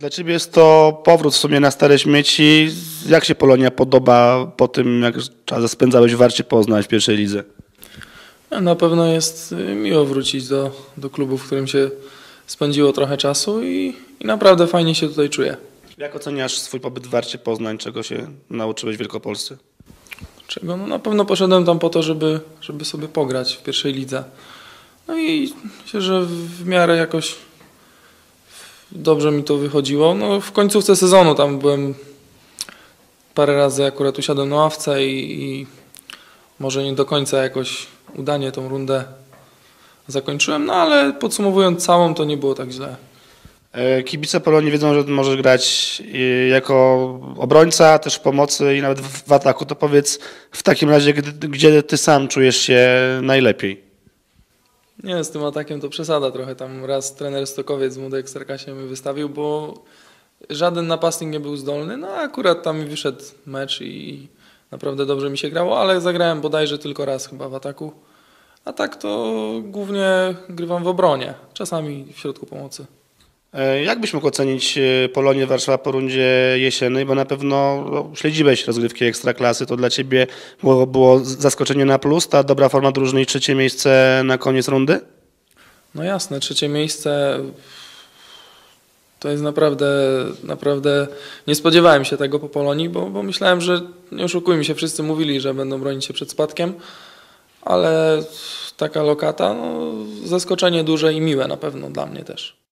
Dla Ciebie jest to powrót w sumie na stare śmieci. Jak się Polonia podoba po tym, jak czas spędzałeś w Warcie Poznań w pierwszej lidze? Na pewno jest y, miło wrócić do, do klubu, w którym się spędziło trochę czasu i, i naprawdę fajnie się tutaj czuję. Jak oceniasz swój pobyt w Warcie Poznań? Czego się nauczyłeś w Wielkopolsce? Czego no na pewno poszedłem tam po to, żeby, żeby sobie pograć w pierwszej lidze. No i myślę, że w miarę jakoś dobrze mi to wychodziło. No w końcówce sezonu tam byłem parę razy akurat usiadłem na ławce i, i może nie do końca jakoś udanie tą rundę zakończyłem, no ale podsumowując całą to nie było tak źle. E, Kibice Polonii wiedzą, że możesz grać e, jako obrońca, też w pomocy i nawet w ataku. To powiedz w takim razie, gdzie ty sam czujesz się najlepiej? Nie, z tym atakiem to przesada trochę. Tam raz trener Stokowiec z młodej Ekstrakasie mnie wystawił, bo żaden napastnik nie był zdolny. No a akurat tam mi wyszedł mecz i naprawdę dobrze mi się grało, ale zagrałem bodajże tylko raz chyba w ataku. A tak to głównie grywam w obronie, czasami w środku pomocy. E, Jak byś mógł ocenić e, Polonię Warszawa po rundzie jesiennej, bo na pewno no, śledziłeś rozgrywki Ekstraklasy, to dla Ciebie było, było zaskoczenie na plus, ta dobra forma drużyny i trzecie miejsce na koniec rundy? No jasne, trzecie miejsce to jest naprawdę, naprawdę nie spodziewałem się tego po Polonii, bo, bo myślałem, że nie oszukujmy się, wszyscy mówili, że będą bronić się przed spadkiem, ale taka lokata, no, zaskoczenie duże i miłe na pewno dla mnie też.